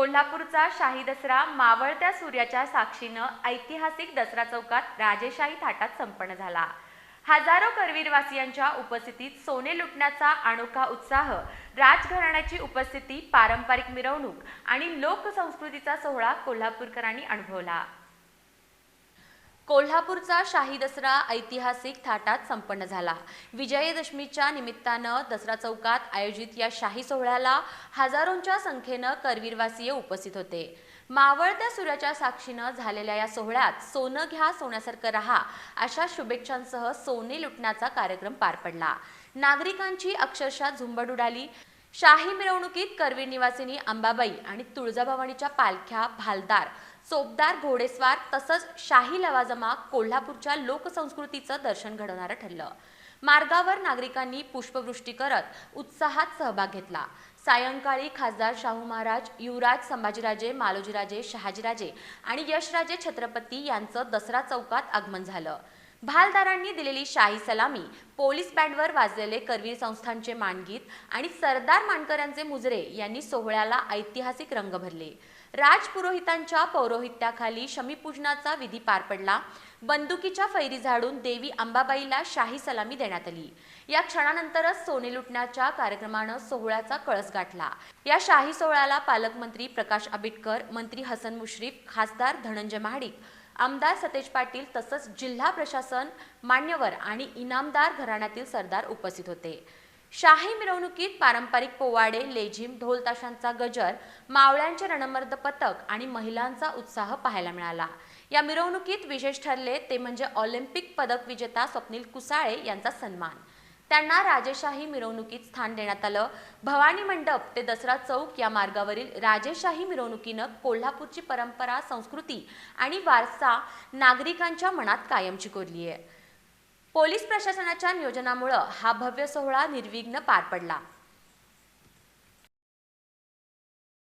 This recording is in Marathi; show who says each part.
Speaker 1: कोल्हापूरचा शाही दसरा मावळत्या सूर्याच्या साक्षीनं ऐतिहासिक दसरा चौकात राजेशाही थाटात संपन्न झाला. हजारो करवीरवासियांच्या उपस्थितीत सोने लुटण्याचा अनोखा उत्साह राजघराण्याची उपस्थिती पारंपरिक मिरवणूक आणि लोकसंस्कृतीचा सोहळा कोल्हापूरकरांनी अनुभवला. कोल्हापूरचा शाही दसरा ऐतिहासिक थाटात संपन्न झाला. विजयदशमीच्या निमित्तानं दसरा चौकात आयोजित या शाही सोहळ्याला हजारोंच्या संख्येनं करवीरवासीय उपस्थित होते. मावळत्या सूर्याच्या साक्षीनं झालेल्या या सोहळ्यात सोनं घ्या सोन्यासारखं रहा अशा शुभेच्छांसह सोने लुटण्याचा कार्यक्रम पार पडला. नागरिकांची अक्षरशः झुंबड उडाली. शाही मिरवणुकीत करवीर निवासिनी अंबाबाई आणि तुळजाभवानीच्या पालख्या भालदार चोपदार घोडेस्वार तसंच शाही लवाजमा कोल्हापूरच्या लोकसंस्कृतीचं दर्शन घडवणारं ठरलं. मार्गावर नागरिकांनी पुष्पवृष्टी करत उत्साहात सहभाग घेतला. सायंकाळी खासदार शाहू महाराज युवराज संभाजीराजे मालोजीराजे शहाजीराजे आणि यशराजे छत्रपती यांचं दसरा चौकात आगमन झालं. भालदारांनी दिलेली शाही सलामी पोलीस बँडवर वाजलेले करवीर संस्थांचे मानगीत आणि सरदार मानकऱ्यांचे मुजरे यांनी सोहळ्याला ऐतिहासिक रंग भरले. राजपुरोहितांच्या पौरोहित्याखाली शमीपूजनाचा विधी पार पडला. बंदुकीच्या फैरी झाडून देवी अंबाबाईला शाही सलामी देण्यात आली. या क्षणानंतरच सोने लुटण्याच्या कार्यक्रमानं सोहळ्याचा कळस गाठला. या शाही सोहळ्याला पालकमंत्री प्रकाश आंबेडकर मंत्री हसन मुश्रीफ खासदार धनंजय महाडिक आमदार सतेज पाटील तसंच जिल्हा प्रशासन मान्यवर आणि इनामदार घराण्यातील सरदार उपस्थित होते. शाही मिरवणुकीत पारंपरिक पोवाडे लेझिम ढोलताशांचा गजर मावळ्यांचे रणमर्द पथक आणि महिलांचा उत्साह पाहायला मिळाला. या मिरवणुकीत विशेष ठरले ते म्हणजे ऑलिम्पिक पदक विजेता स्वप्नील कुसाळे यांचा सन्मान. त्यांना राजेशाही मिरवणुकीत स्थान देण्यात आलं. भवानी मंडप ते दसरा चौक या मार्गावरील राजेशाही मिरवणुकीनं कोल्हापूरची परंपरा संस्कृती आणि वारसा नागरिकांच्या मनात कायमची कोरली आहे. पोलीस प्रशासनाच्या नियोजनामुळं हा भव्य सोहळा निर्विघ्न पार पडला.